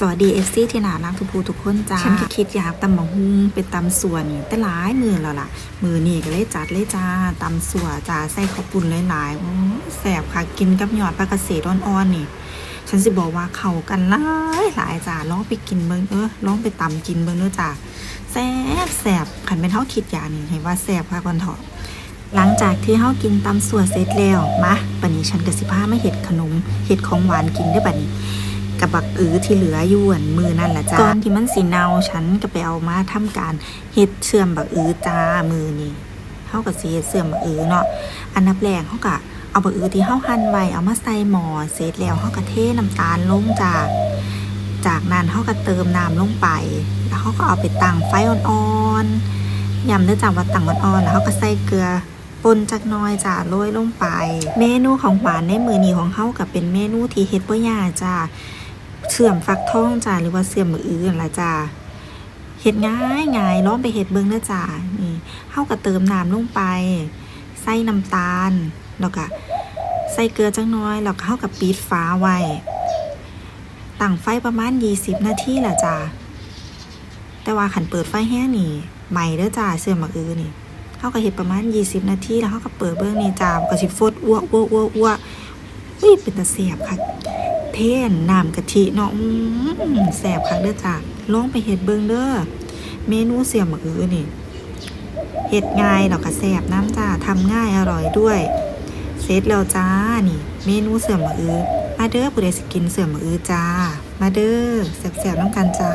สวัสดีเอฟซีที่น่ารักทุกผู้ทุกคนจ้าฉันคิดอยากตำหมะฮุงเป็นตำส่วนแต่หลายมือแล้วล่ะ มือนี่ก็เลยจัดเลยจ้าตำส่วนจ้าใส่ข้าวปุ้นหลายๆโอ้ยแสบค่ะกินกับหยอดปลากระเสดอ่อนๆนี่ ฉันสิบอกว่าเข้ากันหลายหลายจ้าลองไปกินเบิ่งเออลองไปตำกินเบิ่งเด้อจ้าแซ่บแสบขันเป็นเท่าคิดอย่างนี้ให้ว่าแสบค่ะก่อนเถอะหลังจากที่เฮากินตำส่วนเสร็จแล้วมาบัดนี้ฉันก็สิพามาเฮ็ดขนมเฮ็ดของหวานกินได้อบัดนี้ กับบักอื้อที่เหลืออยู่อันมือนั่นละจ้าก่อนที่มันสิเนาฉันก็ไปเอามาทำการเฮ็ดเชื่อมบักอื้อจ้ามือนี่เฮาก็สิเฮ็ดเชื่อมบักอื้อเนาะอันดับแรกเฮาก็เอาบักอื้อที่เฮาหั่นไว้เอามาใส่หม้อเสร็จแล้วเฮาก็เทน้ำตาลลงจ้าจากนั้นเฮาก็เติมน้ำลงไป แล้วเฮาก็เอาไปตั้งไฟอ่อนๆยำเนื่องจากว่าตั้งอ่อนๆแล้วเฮาก็ใส่เกลือปนจักน้อยจ้าโรยลงไป เมนูของหวานในมือนี้ของเฮาก็เป็นเมนูที่เฮ็ดบ่ยาจ้า เสื่อมฟักทองจ้าหรือว่าเสื่อมมืออื่นล่ะจ้าเฮ็ดง่ายง่ายล้องไปเฮ็ดเบิ่งเด้อจ้านี่เฮาก็เติมน้ำลงไป ใส่น้ำตาลแล้วก็ใส่เกลือจังน้อยแล้วก็เฮาก็ปิดฝาไว้ตั้งไฟประมาณ 20 นาทีล่ะจ้าแต่ว่าขันเปิดไฟแห้งนี่ใหม่เด้อจ้าเสื่อมมืออื่นนี่เฮาก็เฮ็ดประมาณ 20 นาทีแล้วเฮาก็เปิดเบิ่งนี่จ้าก็สิฟดอ้วกอ้วกอ้วกอ้วกอุ้ยเป็นตาเสียบค่ะ เทนน้ำกะทิเนาะอืมแสบคักเด้อจ้าลองไปเห็ดเบิ่งเด้อเมนูเสี่ยมือนี่เห็ดง่ายแล้วก็แสบน้ำจ้าทำง่ายอร่อยด้วยเสร็จแล้วจ้านี่ เมนูเสื่อมมือมาเด้อผู้ใดสิกินเสื่อมมือจ้า มาเด้อแสบๆน้ำกันจ้า